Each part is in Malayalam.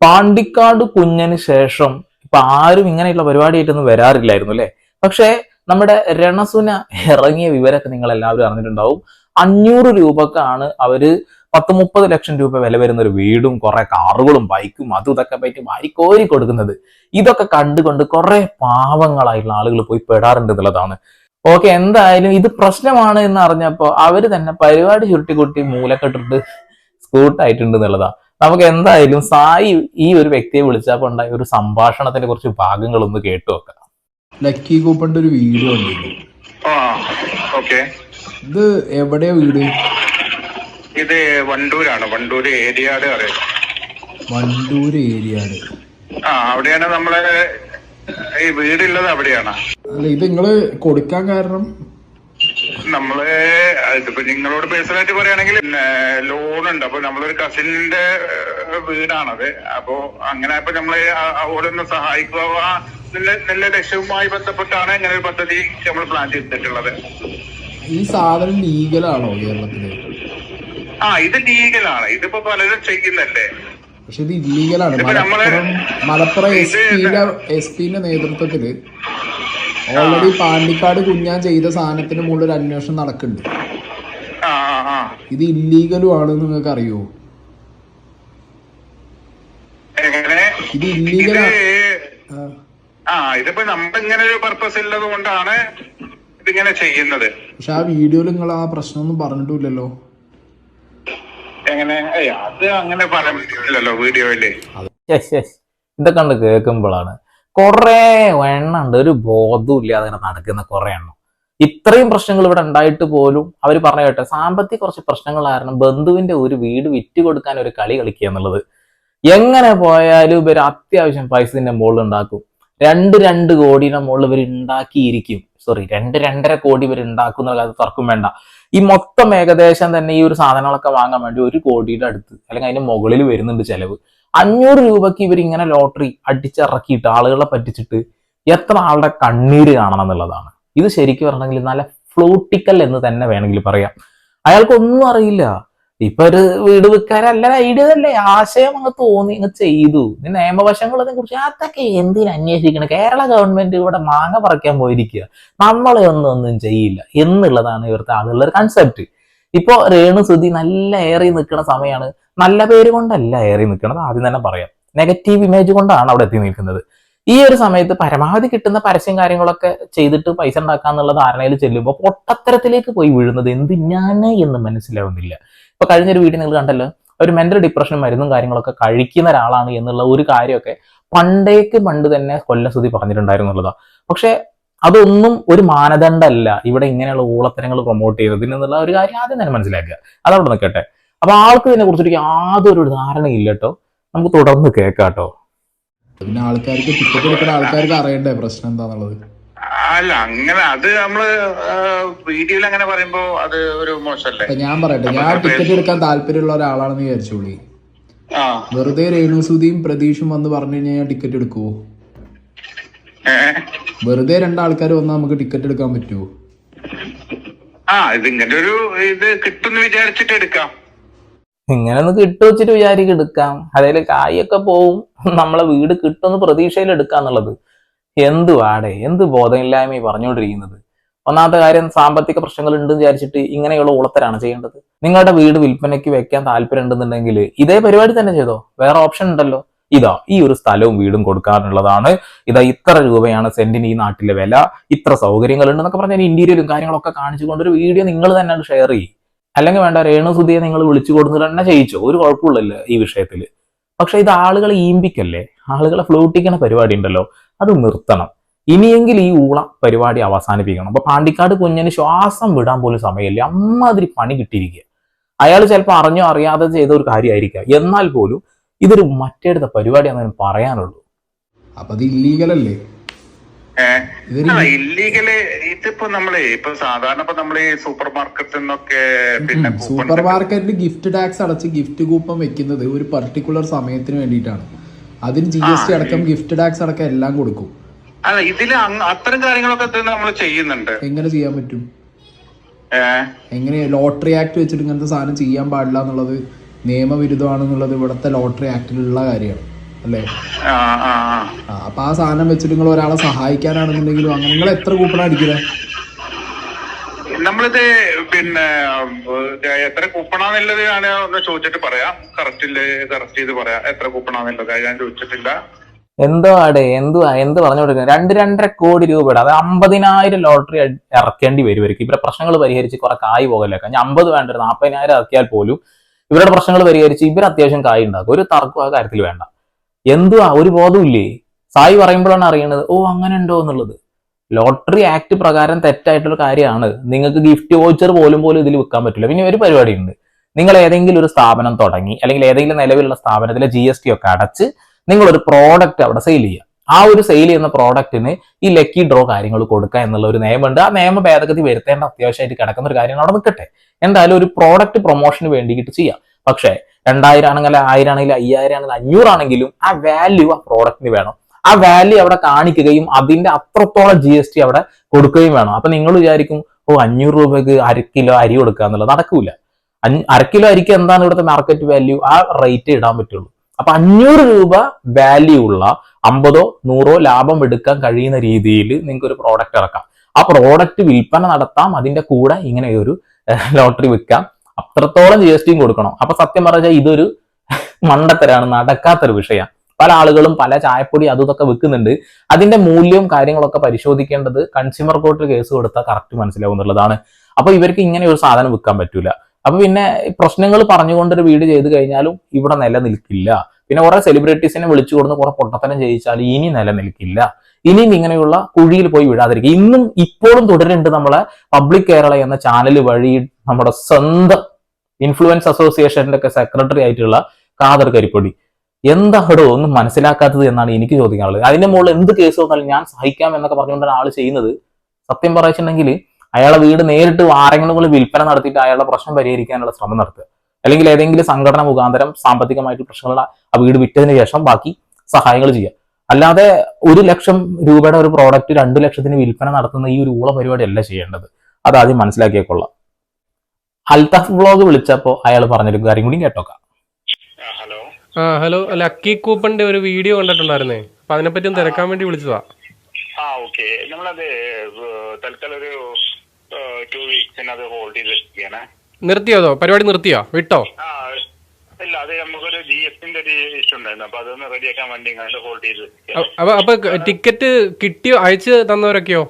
പാണ്ടിക്കാട് കുഞ്ഞന് ശേഷം ഇപ്പൊ ആരും ഇങ്ങനെയുള്ള പരിപാടിയായിട്ടൊന്നും വരാറില്ലായിരുന്നു അല്ലെ? പക്ഷേ നമ്മുടെ രണസുന ഇറങ്ങിയ വിവരമൊക്കെ നിങ്ങൾ എല്ലാവരും അറിഞ്ഞിട്ടുണ്ടാവും. അഞ്ഞൂറ് രൂപക്കാണ് അവർ പത്ത് മുപ്പത് ലക്ഷം രൂപ വില വരുന്ന ഒരു വീടും കുറെ കാറുകളും ബൈക്കും അതും ഇതൊക്കെ പറ്റി വാരിക്കോരി കൊടുക്കുന്നത്. ഇതൊക്കെ കണ്ടുകൊണ്ട് കുറെ പാവങ്ങളായിട്ടുള്ള ആളുകൾ പോയി പെടാറുണ്ട് എന്നുള്ളതാണ്. ഓക്കെ എന്തായാലും ഇത് പ്രശ്നമാണ് എന്ന് അറിഞ്ഞപ്പോ അവർ തന്നെ പരിപാടി ചുരുട്ടിക്കുട്ടി മൂലക്കെട്ടിട്ട് സ്കൂട്ടായിട്ടുണ്ട് എന്നുള്ളതാ. നമുക്ക് എന്തായാലും സായി ഈ ഒരു വ്യക്തിയെ വിളിച്ചപ്പോൾ ഉണ്ടായ ഒരു സംഭാഷണത്തിന്റെ കുറച്ച് ഭാഗങ്ങൾ ഒന്ന് കേട്ടു നോക്കാം. ലക്കി കൂപ്പന്റെ ഒരു വീഡിയോ ഉണ്ട് ആ ഓക്കെ. ഇത് എവിടെയാ വീട്? ഇത് വണ്ടൂരാണ്. വണ്ടൂര് ഏരിയാട് അറിയാം വണ്ടൂര് ഏരിയ ആ അവിടെയാണ് നമ്മളെ ഈ വീടുള്ളത് അവിടെയാണ്. അല്ല ഇത് നിങ്ങൾ കൊടുക്കാൻ കാരണം നമ്മൾ ഇതിപ്പോ നിങ്ങളോട് പേഴ്സണലായിട്ട് പറയുകയാണെങ്കിൽ ലോൺ ഉണ്ട്. അപ്പൊ നമ്മളൊരു കസിനിന്റെ വീടാണത്. അപ്പോ അങ്ങനെ അപ്പൊ നമ്മളെ ഓരോന്ന് സഹായിക്കുക. നല്ല നല്ല ലക്ഷ്യവുമായി ബന്ധപ്പെട്ടാണ് ഇങ്ങനെ ഒരു പദ്ധതി നമ്മൾ പ്ലാൻ ചെയ്തിട്ടുള്ളത്. ഈ സാധനം ലീഗലാണോ കേരളത്തിൽ? ആ ഇത് ലീഗലാണ് ഇതിപ്പോ പലരും ചെയ്യുന്നല്ലേ പക്ഷെ ഇത് ഇല്ലീഗലാണ് മലപ്പുറം മലപ്പുറം എസ് പിന്റെ നേതൃത്വത്തിൽ ഓൾറെഡി പാണ്ടിക്കാട് കുഞ്ഞാൻ ചെയ്ത സാധനത്തിന് മുകളിൽ ഒരു അന്വേഷണം നടക്കുന്നുണ്ട്. ഇത് ഇല്ലീഗലും ആണ് നിങ്ങൾക്ക് അറിയോ എങ്ങനെ? ഇത് ഇല്ലീഗൽ ആ. ആ ഇതിപ്പോ നമ്മൾ ഇങ്ങനെ ഒരു പർപ്പസ് ഉള്ളത് കൊണ്ടാണ് ഇതിങ്ങനെ ചെയ്യുന്നത്. പക്ഷെ ആ വീഡിയോയിൽ നിങ്ങൾ ആ പ്രശ്നമൊന്നും പറഞ്ഞിട്ടില്ലല്ലോ. എങ്ങനെ? അത് അങ്ങനെ പറയാൻ പറ്റില്ലല്ലോ വീഡിയോയിൽ. Yes yes. ഇതൊക്കെ കണ്ട് കേൾക്കുമ്പോഴാണ്. കുറെ എണ്ണം ഉണ്ട് ഒരു ഇല്ലാതെ ഇങ്ങനെ നടക്കുന്ന കുറെ എണ്ണം. ഇത്രയും പ്രശ്നങ്ങൾ ഇവിടെ ഉണ്ടായിട്ട് പോലും അവർ പറഞ്ഞ കേട്ടെ സാമ്പത്തിക കുറച്ച് പ്രശ്നങ്ങൾ കാരണം ബന്ധുവിന്റെ ഒരു വീട് വിറ്റ് കൊടുക്കാൻ ഒരു കളി കളിക്കുക എന്നുള്ളത്. എങ്ങനെ പോയാലും ഇവർ അത്യാവശ്യം പൈസന്റെ മുകളിൽ ഉണ്ടാക്കും. രണ്ട് രണ്ട് കോടിയുടെ മുകളിൽ ഇവർ ഉണ്ടാക്കിയിരിക്കും. സോറി രണ്ട് രണ്ടര കോടി ഇവർ ഉണ്ടാക്കുന്ന അത് തർക്കം വേണ്ട. ഈ മൊത്തം ഏകദേശം തന്നെ ഈ ഒരു സാധനങ്ങളൊക്കെ വാങ്ങാൻ വേണ്ടി ഒരു കോടിയുടെ അടുത്ത് അല്ലെങ്കിൽ അതിന്റെ മുകളിൽ വരുന്നുണ്ട് ചെലവ്. അഞ്ഞൂറ് രൂപയ്ക്ക് ഇവർ ഇങ്ങനെ ലോട്ടറി അടിച്ചിറക്കിയിട്ട് ആളുകളെ പറ്റിച്ചിട്ട് എത്ര ആളുടെ കണ്ണീര് കാണണം എന്നുള്ളതാണ്. ഇത് ശരിക്കും പറഞ്ഞെങ്കിൽ നല്ല ഫ്ലൂട്ടിക്കൽ എന്ന് തന്നെ വേണമെങ്കിൽ പറയാം. അയാൾക്ക് ഒന്നും അറിയില്ല. ഇപ്പൊ ഒരു വീട് വിൽക്കാനല്ല ഐഡിയ അല്ലേ ആശയം അങ്ങ് തോന്നി അങ്ങ് ചെയ്തു. നിയമവശങ്ങളതിനെ കുറിച്ച് അതൊക്കെ എന്തിനു അന്വേഷിക്കണം? കേരള ഗവൺമെന്റ് ഇവിടെ മാങ്ങ പറിക്കാൻ പോയിരിക്കുക. നമ്മളെ ഒന്നും ഒന്നും ചെയ്യില്ല എന്നുള്ളതാണ് ഇവിടുത്തെ ആളുകളുടെ കൺസെപ്റ്റ് ഇപ്പോ രേണു സുധി നല്ല ഏറി നിൽക്കുന്ന സമയമാണ് നല്ല പേര് കൊണ്ടല്ല ഏറി നിൽക്കുന്നത് ആദ്യം തന്നെ പറയാം. നെഗറ്റീവ് ഇമേജ് കൊണ്ടാണ് അവിടെ എത്തി നിൽക്കുന്നത്. ഈ ഒരു സമയത്ത് പരമാവധി കിട്ടുന്ന പരസ്യം കാര്യങ്ങളൊക്കെ ചെയ്തിട്ട് പൈസ ഉണ്ടാക്കാന്നുള്ള ധാരണയിൽ ചെല്ലുമ്പോൾ പൊട്ടത്തരത്തിലേക്ക് പോയി വീഴുന്നത് എന്തിനാണ് എന്ന് മനസ്സിലാവുന്നില്ല. ഇപ്പൊ കഴിഞ്ഞൊരു വീഡിയോ നിങ്ങൾ കണ്ടല്ലോ ഒരു മെന്റൽ ഡിപ്രഷനും മരുന്നും കാര്യങ്ങളൊക്കെ കഴിക്കുന്ന ഒരാളാണ് എന്നുള്ള ഒരു കാര്യമൊക്കെ പണ്ടേക്ക് പണ്ട് തന്നെ കൊല്ലസുതി പറഞ്ഞിട്ടുണ്ടായിരുന്നു എന്നുള്ളതാ പക്ഷെ അതൊന്നും ഒരു മാനദണ്ഡമല്ല. ഇവിടെ ഇങ്ങനെയുള്ള ഊളത്തരങ്ങൾ പ്രൊമോട്ട് ചെയ്തതിൽ എന്നുള്ള ഒരു കാര്യം ആദ്യം തന്നെ മനസ്സിലാക്കുക. അതവിടെ നിൽക്കട്ടെ. അപ്പൊ ആൾക്ക് ഇതിനെ കുറിച്ച് യാതൊരു ധാരണയില്ല കേട്ടോ. നമുക്ക് തുടർന്ന് കേൾക്കാട്ടോ പിന്നെ ആൾക്കാർക്ക് ടിക്കറ്റ് എടുക്കുന്ന ആൾക്കാർക്ക് അറിയണ്ടേ പ്രശ്നം എന്താന്നുള്ളത്? അല്ല അങ്ങനെ അത് നമ്മൾ വീഡിയോയിൽ അങ്ങനെ പറയുമ്പോ അത് ഒരു മോശമല്ലേ? ഞാൻ പറയട്ടെ ഞാൻ ടിക്കറ്റ് എടുക്കാൻ താല്പര്യമുള്ള ഒരാളാണെന്ന് വിചാരിച്ചോളി. ആ. വെറുതെ രേണുസുതിയും പ്രതീഷും വന്ന് പറഞ്ഞു കഴിഞ്ഞാൽ ഞാൻ ടിക്കറ്റ് എടുക്കുവോ? വെറുതെ രണ്ടാൾക്കാർ വന്നാൽ നമുക്ക് ടിക്കറ്റ് എടുക്കാൻ പറ്റുമോ ആ ഇത് ഇങ്ങനെ ഒരു ഇത് കിട്ടുമെന്ന് വിചാരിച്ചിട്ട് എടുക്കാം. ഇങ്ങനെ ഒന്ന് കിട്ടു വെച്ചിട്ട് വിചാരിക്കും എടുക്കാം. അതായത് കായൊക്കെ പോവും. നമ്മളെ വീട് കിട്ടുമെന്ന് പ്രതീക്ഷയിൽ എടുക്കാന്നുള്ളത്. എന്ത് വാടേ എന്ത് ബോധമില്ലായ്മ പറഞ്ഞുകൊണ്ടിരിക്കുന്നത്. ഒന്നാമത്തെ കാര്യം സാമ്പത്തിക പ്രശ്നങ്ങൾ ഉണ്ട് വിചാരിച്ചിട്ട് ഇങ്ങനെയുള്ള ഉളത്തരാണ് ചെയ്യേണ്ടത്. നിങ്ങളുടെ വീട് വിൽപ്പനയ്ക്ക് വെക്കാൻ താല്പര്യം ഉണ്ടെന്നുണ്ടെങ്കിൽ ഇതേ പരിപാടി തന്നെ ചെയ്തോ? വേറെ ഓപ്ഷൻ ഉണ്ടല്ലോ. ഇതാ ഈ ഒരു സ്ഥലവും വീടും കൊടുക്കാറുള്ളതാണ്. ഇതാ ഇത്ര രൂപയാണ് സെന്റിന് ഈ നാട്ടിലെ വില. ഇത്ര സൗകര്യങ്ങളുണ്ട് എന്നൊക്കെ പറഞ്ഞാൽ ഇന്റീരിയലും കാര്യങ്ങളൊക്കെ കാണിച്ചുകൊണ്ട് ഒരു വീഡിയോ നിങ്ങൾ തന്നെ ഷെയർ ചെയ്യും. അല്ലെങ്കിൽ വേണ്ട രേണു സുധിയെ നിങ്ങൾ വിളിച്ചു കൊടുത്തിട്ട് തന്നെ ചെയ്യിച്ചോ. ഒരു കുഴപ്പമില്ലല്ലോ ഈ വിഷയത്തിൽ പക്ഷെ ഇത് ആളുകളെ ഈമ്പിക്കല്ലേ? ആളുകളെ ഫ്ലൂട്ടിക്കണ പരിപാടി ഉണ്ടല്ലോ. അത് നിർത്തണം. ഇനിയെങ്കിലും ഈ ഊള പരിപാടി അവസാനിപ്പിക്കണം. അപ്പൊ പാണ്ടിക്കാട് കുഞ്ഞിന് ശ്വാസം വിടാൻ പോലും സമയമില്ല. അമ്മാതിരി പണി കിട്ടിയിരിക്കുക അയാൾ ചിലപ്പോൾ അറിഞ്ഞോ അറിയാതെ ചെയ്ത ഒരു കാര്യമായിരിക്കാം. എന്നാൽ പോലും ഇതൊരു മറ്റേടുത്ത പരിപാടിയാണെന്ന് പറയാനുള്ളൂ. അപ്പൊ അത് ഇല്ലീഗൽ അല്ലേ? ഇല്ലീഗൽ ഇതിപ്പോ നമ്മൾ ഇപ്പൊ സാധാരണ ഇപ്പൊ നമ്മൾ ഈ സൂപ്പർ മാർക്കറ്റിൽ നിന്നൊക്കെ പിന്നെ സൂപ്പർ മാർക്കറ്റിൽ ഗിഫ്റ്റ് ടാക്സ് അടച്ച് ഗിഫ്റ്റ് കൂപ്പൺ വെക്കുന്നത് ഒരു പർട്ടിക്കുലർ സമയത്തിന് വേണ്ടിയിട്ടാണ്. അതിന് ജി എസ് ടി അടക്കം ഗിഫ്റ്റ് ടാക്സ് അടക്കം എല്ലാം കൊടുക്കും. അല്ല ഇതിൽ അത്തരം കാര്യങ്ങളൊക്കെ നമ്മൾ ചെയ്യുന്നുണ്ട്. എങ്ങനെ ചെയ്യാൻ പറ്റും? എങ്ങനെ ലോട്ടറി ആക്ട് വെച്ചിട്ട് ഇങ്ങനത്തെ സാധനം ചെയ്യാൻ പാടില്ല എന്നുള്ളത് നിയമവിരുദ്ധമാണെന്നുള്ളത് ഇവിടുത്തെ ലോട്ടറി ആക്ടിലുള്ള കാര്യമാണ് അല്ലേ? ആ ആ ആ. ആ അപ്പൊ ആ സാധനം വെച്ചിട്ട് നിങ്ങൾ ഒരാളെ സഹായിക്കാനാണെന്നുണ്ടെങ്കിലും അങ്ങനെ നിങ്ങൾ എത്ര കൂപ്പണ അടിക്കുന്നത് നമ്മളിത് പിന്നെ എത്ര കൂപ്പണാന്നുള്ളത് ഞാൻ ഒന്ന് ചോദിച്ചിട്ട് പറയാം. കറക്റ്റ് കറക്റ്റ് ചെയ്ത് പറയാം. എത്ര കൂപ്പണാന്നുള്ളത് ഞാൻ ചോദിച്ചിട്ടില്ല. എന്തോ ആടെ എന്തുവാ എന്ത് പറഞ്ഞു കൊടുക്കുന്നത് രണ്ട് രണ്ടര കോടി രൂപയുടെ അത് അമ്പതിനായിരം ലോട്ടറി ഇറക്കേണ്ടി വരുമായിരിക്കും ഇവരുടെ പ്രശ്നങ്ങൾ പരിഹരിച്ച് കുറെ കായ് പോകലൊക്കെ. ഞാൻ അമ്പത് വേണ്ട ഒരു നാൽപ്പതിനായിരം ഇറക്കിയാൽ പോലും ഇവരുടെ പ്രശ്നങ്ങൾ പരിഹരിച്ച് ഇവർ അത്യാവശ്യം കായ് ഉണ്ടാക്കും. ഒരു തർക്കം ആ കാര്യത്തിൽ വേണ്ട. എന്തുവാ? ഒരു ബോധമില്ലേ സായി പറയുമ്പോഴാണ് അറിയണത് ഓ അങ്ങനെ ഉണ്ടോ? എന്നുള്ളത്. ലോട്ടറി ആക്ട് പ്രകാരം തെറ്റായിട്ടുള്ള കാര്യമാണ്. നിങ്ങൾക്ക് ഗിഫ്റ്റ് വോച്ചർ പോലും പോലും ഇതിൽ വിൽക്കാൻ പറ്റില്ല. പിന്നെ ഒരു പരിപാടിയുണ്ട്. നിങ്ങൾ ഏതെങ്കിലും ഒരു സ്ഥാപനം തുടങ്ങി അല്ലെങ്കിൽ ഏതെങ്കിലും നിലവിലുള്ള സ്ഥാപനത്തിലെ ജി ഒക്കെ അടച്ച് നിങ്ങളൊരു പ്രോഡക്റ്റ് അവിടെ സെയിൽ ചെയ്യുക. ആ ഒരു സെയിൽ ചെയ്യുന്ന പ്രോഡക്റ്റിന് ഈ ലക്കി ഡ്രോ കാര്യങ്ങൾ കൊടുക്കുക എന്നുള്ള ഒരു നിയമമുണ്ട്. ആ നിയമ ഭേദഗതി വരുത്തേണ്ട അത്യാവശ്യമായിട്ട് കിടക്കുന്ന ഒരു കാര്യമാണ് അവിടെ നിൽക്കട്ടെ. എന്തായാലും ഒരു പ്രോഡക്റ്റ് പ്രൊമോഷന് വേണ്ടിയിട്ട് ചെയ്യാം. പക്ഷേ രണ്ടായിരം ആണെങ്കിൽ ആയിരം ആണെങ്കിലും അയ്യായിരം ആണെങ്കിൽ അഞ്ഞൂറാണെങ്കിലും ആ വാല്യൂ ആ പ്രോഡക്റ്റിന് വേണം. ആ വാല്യൂ അവിടെ കാണിക്കുകയും അതിന്റെ അത്രത്തോളം ജി എസ് ടി അവിടെ കൊടുക്കുകയും വേണം. അപ്പൊ നിങ്ങൾ വിചാരിക്കും ഓ അഞ്ഞൂറ് രൂപയ്ക്ക് അര കിലോ അരി കൊടുക്കുക എന്നുള്ളത് നടക്കൂല. അര കിലോ അരിക്ക് എന്താണ് ഇവിടുത്തെ മാർക്കറ്റ് വാല്യൂ ആ റേറ്റ് ഇടാൻ പറ്റുള്ളൂ. അപ്പൊ അഞ്ഞൂറ് രൂപ വാല്യൂ ഉള്ള അമ്പതോ നൂറോ ലാഭം എടുക്കാൻ കഴിയുന്ന രീതിയിൽ നിങ്ങൾക്ക് ഒരു പ്രോഡക്റ്റ് ഇറക്കാം. ആ പ്രോഡക്റ്റ് വിൽപ്പന നടത്താം അതിന്റെ കൂടെ ഇങ്ങനെ ഒരു ലോട്ടറി വിൽക്കാം അത്രത്തോളം ജി എസ് ടിയും കൊടുക്കണം. അപ്പൊ സത്യം പറഞ്ഞാൽ ഇതൊരു മണ്ടത്തരാണ് നടക്കാത്തൊരു വിഷയം. പല ആളുകളും പല ചായപ്പൊടി അതും ഇതൊക്കെ വിൽക്കുന്നുണ്ട് അതിന്റെ മൂല്യവും കാര്യങ്ങളൊക്കെ പരിശോധിക്കേണ്ടത് കൺസ്യൂമർ കോർട്ടിൽ കേസ് കൊടുത്താൽ കറക്റ്റ് മനസ്സിലാവും എന്നുള്ളതാണ്. അപ്പൊ ഇവർക്ക് ഇങ്ങനെ ഒരു സാധനം വിൽക്കാൻ പറ്റൂല. അപ്പൊ പിന്നെ പ്രശ്നങ്ങൾ പറഞ്ഞുകൊണ്ടൊരു വീട് ചെയ്ത് കഴിഞ്ഞാലും ഇവിടെ നിലനിൽക്കില്ല. പിന്നെ കുറെ സെലിബ്രിറ്റീസിനെ വിളിച്ചു കൊടുന്ന് കുറെ പൊട്ടത്തനം ചെയ്യിച്ചാൽ ഇനി നിലനിൽക്കില്ല. ഇനിയും ഇങ്ങനെയുള്ള കുഴിയിൽ പോയി വിടാതിരിക്കുക. ഇന്നും ഇപ്പോഴും തുടരുന്നുണ്ട് നമ്മളെ പബ്ലിക് കേരള എന്ന ചാനൽ വഴി നമ്മുടെ സ്വന്തം ഇൻഫ്ലുവൻസ് അസോസിയേഷന്റെ ഒക്കെ സെക്രട്ടറി ആയിട്ടുള്ള കാദർ കരിപ്പൊടി. എന്താടോ ഒന്നും മനസ്സിലാക്കാത്തത് എന്നാണ് എനിക്ക് ചോദിക്കാനുള്ളത്. അതിന്റെ മുകളിൽ എന്ത് കേസ് വന്നാലും ഞാൻ സഹിക്കാം എന്നൊക്കെ പറഞ്ഞുകൊണ്ടാണ് ആൾ ചെയ്യുന്നത്. സത്യം പറയുന്നുണ്ടെങ്കിൽ അയാളെ വീട് നേരിട്ട് ആരെങ്കിലും കൂടി വിൽപ്പന നടത്തിയിട്ട് അയാളുടെ പ്രശ്നം പരിഹരിക്കാനുള്ള ശ്രമം നടത്തുക. അല്ലെങ്കിൽ ഏതെങ്കിലും സംഘടന മുഖാന്തരം സാമ്പത്തികമായിട്ട് പ്രശ്നങ്ങൾ ആ വീട് വിറ്റതിന് ശേഷം ബാക്കി സഹായങ്ങൾ ചെയ്യുക. അല്ലാതെ ഒരു ലക്ഷം രൂപയുടെ ഒരു പ്രോഡക്റ്റ് രണ്ട് ലക്ഷത്തിന് വിൽപ്പന നടത്തുന്ന ഈ ഒരു ഊള പരിപാടി അല്ല ചെയ്യേണ്ടത്. അത് ആദ്യം മനസ്സിലാക്കിയേക്കൊള്ളാം അൽതഫ് ബ്ലോഗ് വിളിച്ചപ്പോൾ അയാൾ പറഞ്ഞൊരു കാര്യം കൂടി കേട്ടോക്കാം. ഹലോ. ആ ഹലോ. ലക്കി കൂപ്പന്റെ ഒരു വീഡിയോ കണ്ടിട്ടുണ്ടായിരുന്നേ. അപ്പൊ അതിനെപ്പറ്റി തിരക്കാൻ വേണ്ടി വിളിച്ചതാ. ആ ഓക്കെ. നമ്മളത് തൽക്കാലം ഒരു ടു വീക്സിന് അത് ഹോൾഡ് ചെയ്ത് വെച്ചിരിക്കുകയാണ് നിർത്തിയോ അതോ? പരിപാടി നിർത്തിയോ? വിട്ടോ? ഇല്ല അത് നമുക്കൊരു ജി എസിന്റെ ഒരു ഇഷ്യൂ ഉണ്ടായിരുന്നു. അപ്പൊ അതൊന്ന് റെഡിയാക്കാൻ വേണ്ടി ഇങ്ങനെ ഹോൾഡ് ചെയ്ത് അപ്പൊ അപ്പൊ ടിക്കറ്റ് കിട്ടിയോ അയച്ച് തന്നവരൊക്കെയോ?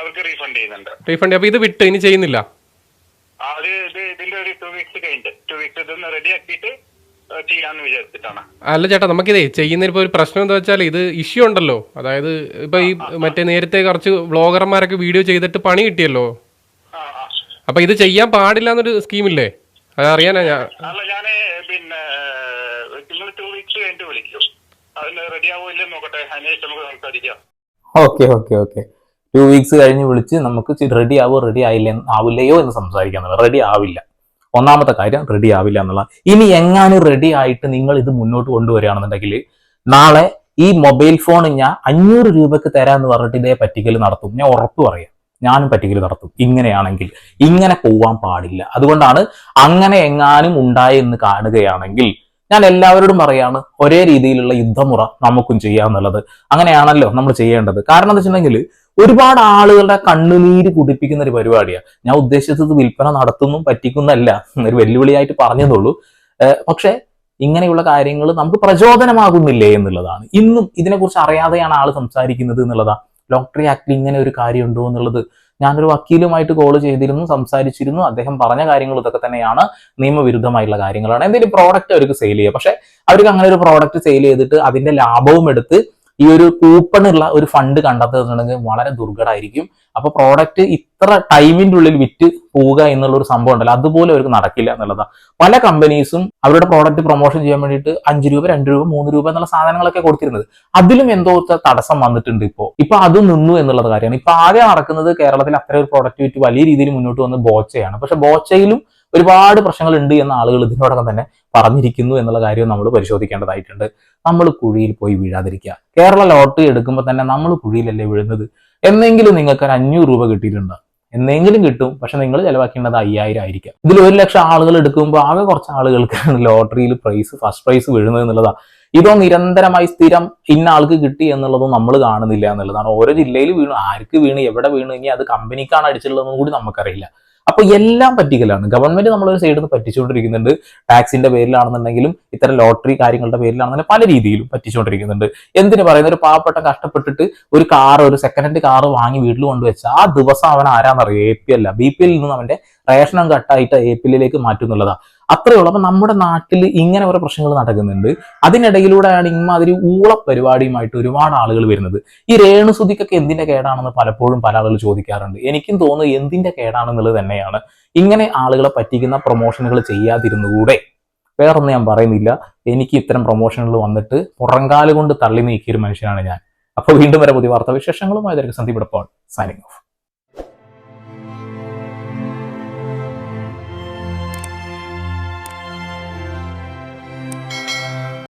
അവർക്ക് റീഫണ്ട് ചെയ്യുന്നുണ്ട്. റീഫണ്ട് അപ്പൊ ഇത് വിട്ട് ഇനി ചെയ്യുന്നില്ല? അത് ഇത് ഇതിന്റെ ഒരു ടു വീക്സ് കഴിഞ്ഞിട്ട്. ടു വീക്സ് ഇതൊന്ന് റെഡിയാക്കിയിട്ട് ചെയ്യാന്ന് വിചാരിച്ചിട്ടാണ്. അല്ല ചേട്ടാ നമുക്കിതേ ചെയ്യുന്ന ഇപ്പൊ ഒരു പ്രശ്നം എന്താ വെച്ചാൽ ഇത് ഇഷ്യൂ ഉണ്ടല്ലോ. അതായത് ഇപ്പൊ ഈ മറ്റേ നേരത്തെ കുറച്ച് വ്ളോഗർമാരൊക്കെ വീഡിയോ ചെയ്തിട്ട് പണി കിട്ടിയല്ലോ. അപ്പൊ ഇത് ചെയ്യാൻ പാടില്ല എന്നൊരു സ്കീമില്ലേ? അതറിയാനാ ഞാൻ. അല്ല ഞാൻ പിന്നെ നിങ്ങൾ ടു വീക്സ് കഴിഞ്ഞിട്ട് വിളിക്കൂ. അതിന് റെഡി ആവോ ഇല്ലെന്ന് നോക്കട്ടെ നമുക്ക് സംസാരിക്കാം. Okay okay okay. Two weeks കഴിഞ്ഞ് വിളിച്ച് നമുക്ക് റെഡി ആവോ റെഡി ആയില്ല ആവില്ലയോ എന്ന് സംസാരിക്കാൻ റെഡി ആവില്ല. ഒന്നാമത്തെ കാര്യം റെഡി ആവില്ല എന്നുള്ള. ഇനി എങ്ങാനും റെഡി ആയിട്ട് നിങ്ങൾ ഇത് മുന്നോട്ട് കൊണ്ടുവരികയാണെന്നുണ്ടെങ്കിൽ നാളെ ഈ മൊബൈൽ ഫോൺ ഞാൻ അഞ്ഞൂറ് രൂപക്ക് തരാന്ന് പറഞ്ഞിട്ട് ഇതേ പറ്റിക്കൽ നടത്തും. ഞാൻ ഉറപ്പ് പറയാം. ഞാനും പറ്റിക്കൽ നടത്തും. ഇങ്ങനെയാണെങ്കിൽ ഇങ്ങനെ പോവാൻ പാടില്ല. അതുകൊണ്ടാണ് അങ്ങനെ എങ്ങാനും ഉണ്ടായി എന്ന് കാണുകയാണെങ്കിൽ ഞാൻ എല്ലാവരോടും പറയാണ് ഒരേ രീതിയിലുള്ള യുദ്ധമുറ നമുക്കും ചെയ്യാന്നുള്ളത് അങ്ങനെയാണല്ലോ നമ്മൾ ചെയ്യേണ്ടത്. കാരണം എന്താ വെച്ചിട്ടുണ്ടെങ്കിൽ ഒരുപാട് ആളുകളുടെ കണ്ണുനീര് കുടിപ്പിക്കുന്ന ഒരു പരിപാടിയാണ് ഞാൻ ഉദ്ദേശിച്ചത് വിൽപ്പന നടത്തുന്നു പറ്റിക്കുന്നല്ല. ഒരു വെല്ലുവിളിയായിട്ട് പറഞ്ഞതുള്ളൂ പക്ഷേ ഇങ്ങനെയുള്ള കാര്യങ്ങൾ നമുക്ക് പ്രചോദനമാകുന്നില്ലേ എന്നുള്ളതാണ്. ഇന്നും ഇതിനെക്കുറിച്ച് അറിയാതെയാണ് ആൾ സംസാരിക്കുന്നത് എന്നുള്ളതാണ് ലോട്ടറി ആക്ടിൽ ഇങ്ങനെ ഒരു കാര്യമുണ്ടോ എന്നുള്ളത് ഞാനൊരു വക്കീലുമായിട്ട് കോൾ ചെയ്തിരുന്നു സംസാരിച്ചിരുന്നു. അദ്ദേഹം പറഞ്ഞ കാര്യങ്ങൾ ഇതൊക്കെ തന്നെയാണ് നിയമവിരുദ്ധമായിട്ടുള്ള കാര്യങ്ങളാണ്. എന്തെങ്കിലും പ്രോഡക്റ്റ് അവർക്ക് സെയിൽ ചെയ്യുക പക്ഷെ അവർക്ക് അങ്ങനെ ഒരു പ്രോഡക്റ്റ് സെയിൽ ചെയ്തിട്ട് അതിന്റെ ലാഭവും എടുത്ത് ഈ ഒരു കൂപ്പണുള്ള ഒരു ഫണ്ട് കണ്ടെത്തുന്നുണ്ടെങ്കിൽ വളരെ ദുർഘടമായിരിക്കും അപ്പൊ പ്രോഡക്റ്റ് ഇത്ര ടൈമിന്റെ ഉള്ളിൽ വിറ്റ് പോവുക എന്നുള്ള ഒരു സംഭവം ഉണ്ടല്ലോ. അതുപോലെ അവർക്ക് നടക്കില്ല എന്നുള്ളതാണ് പല കമ്പനീസും അവരുടെ പ്രോഡക്റ്റ് പ്രൊമോഷൻ ചെയ്യാൻ വേണ്ടിയിട്ട് അഞ്ച് രൂപ രണ്ട് രൂപ മൂന്ന് രൂപ എന്നുള്ള സാധനങ്ങളൊക്കെ കൊടുത്തിരുന്നത്. അതിലും എന്തോ തടസ്സം വന്നിട്ടുണ്ട് ഇപ്പോൾ ഇപ്പൊ അത് നിന്നു എന്നുള്ളത് കാര്യമാണ്. ഇപ്പൊ ആകെ നടക്കുന്നത് കേരളത്തിൽ അത്ര ഒരു പ്രോഡക്റ്റ് വിറ്റ് വലിയ രീതിയിൽ മുന്നോട്ട് വന്ന് ബോച്ചയാണ്. പക്ഷെ ബോച്ചയിലും ഒരുപാട് പ്രശ്നങ്ങൾ ഉണ്ട് എന്ന ആളുകൾ ഇതിനോടകം തന്നെ പറഞ്ഞിരിക്കുന്നു എന്നുള്ള കാര്യം നമ്മൾ പരിശോധിക്കേണ്ടതായിട്ടുണ്ട്. നമ്മൾ കുഴിയിൽ പോയി വീഴാതിരിക്കുക. കേരള ലോട്ടറി എടുക്കുമ്പോൾ തന്നെ നമ്മൾ കുഴിയിലല്ലേ വീഴുന്നത്? എന്നെങ്കിലും നിങ്ങൾക്ക് ഒരു അഞ്ഞൂറ് രൂപ കിട്ടിയിട്ടുണ്ടോ. എന്നെങ്കിലും കിട്ടും പക്ഷെ നിങ്ങൾ ചിലവാക്കേണ്ടത് അയ്യായിരം ആയിരിക്കാം. ഇതിൽ ഒരു ലക്ഷം ആളുകൾ എടുക്കുമ്പോൾ ആകെ കുറച്ച് ആളുകൾക്കാണ് ലോട്ടറിയിൽ പ്രൈസ് ഫസ്റ്റ് പ്രൈസ് വീഴുന്നത് എന്നുള്ളതാണ് ഇതോ നിരന്തരമായി സ്ഥിരം ഇന്ന ആൾക്ക് കിട്ടി എന്നുള്ളതും നമ്മൾ കാണുന്നില്ല എന്നുള്ളതാണ്. ഓരോ ജില്ലയിൽ വീണു ആർക്ക് വീണ് എവിടെ വീണു ഇനി അത് കമ്പനിക്കാണ് അടിച്ചിട്ടുള്ളതെന്നും കൂടി നമുക്കറിയില്ല. അപ്പൊ എല്ലാം പറ്റിക്കലാണ്. ഗവൺമെന്റ് നമ്മളൊരു സൈഡിൽ നിന്ന് പറ്റിച്ചുകൊണ്ടിരിക്കുന്നുണ്ട്. ടാക്സിന്റെ പേരിലാണെന്നുണ്ടെങ്കിലും ഇത്തരം ലോട്ടറി കാര്യങ്ങളുടെ പേരിലാണെന്നുണ്ടെങ്കിൽ പല രീതിയിലും പറ്റിച്ചുകൊണ്ടിരിക്കുന്നുണ്ട്. എന്തിനു പറയുന്ന ഒരു പാവപ്പെട്ട കഷ്ടപ്പെട്ടിട്ട് ഒരു കാർ ഒരു സെക്കൻഡ് ഹാൻഡ് കാർ വാങ്ങി വീട്ടിൽ കൊണ്ടുവച്ച ആ ദിവസം അവൻ ആരാന്നറിയോ? എ പി അല്ല ബി പി എല്ലിൽ നിന്ന് അവന്റെ റേഷനും കട്ടായിട്ട് എ പി എല്ലിലേക്ക് മാറ്റുന്നുള്ളതാ അത്രയേ ഉള്ളൂ. അപ്പൊ നമ്മുടെ നാട്ടിൽ ഇങ്ങനെ ഓരോ പ്രശ്നങ്ങൾ നടക്കുന്നുണ്ട്. അതിനിടയിലൂടെയാണ് ഇമാതിരി ഊള പരിപാടിയുമായിട്ട് ഒരുപാട് ആളുകൾ വരുന്നത്. ഈ രേണുസുതിക്കൊക്കെ എന്തിന്റെ കേടാണെന്ന് പലപ്പോഴും പല ആളുകൾ ചോദിക്കാറുണ്ട്. എനിക്കും തോന്നുന്നു എന്തിന്റെ കേടാണെന്നുള്ളത് തന്നെയാണ്. ഇങ്ങനെ ആളുകളെ പറ്റിക്കുന്ന പ്രൊമോഷനുകൾ ചെയ്യാതിരുന്നുകൂടെ? വേറൊന്നും ഞാൻ പറയുന്നില്ല. എനിക്ക് ഇത്തരം പ്രൊമോഷനുകൾ വന്നിട്ട് പുറങ്കാലുകൊണ്ട് തള്ളി നീക്കിയ ഒരു മനുഷ്യനാണ് ഞാൻ. അപ്പോൾ വീണ്ടും വരെ പുതിയ വാർത്താ വിശേഷങ്ങളുമായി സന്ദീപ് സൈനിങ് ഓഫ്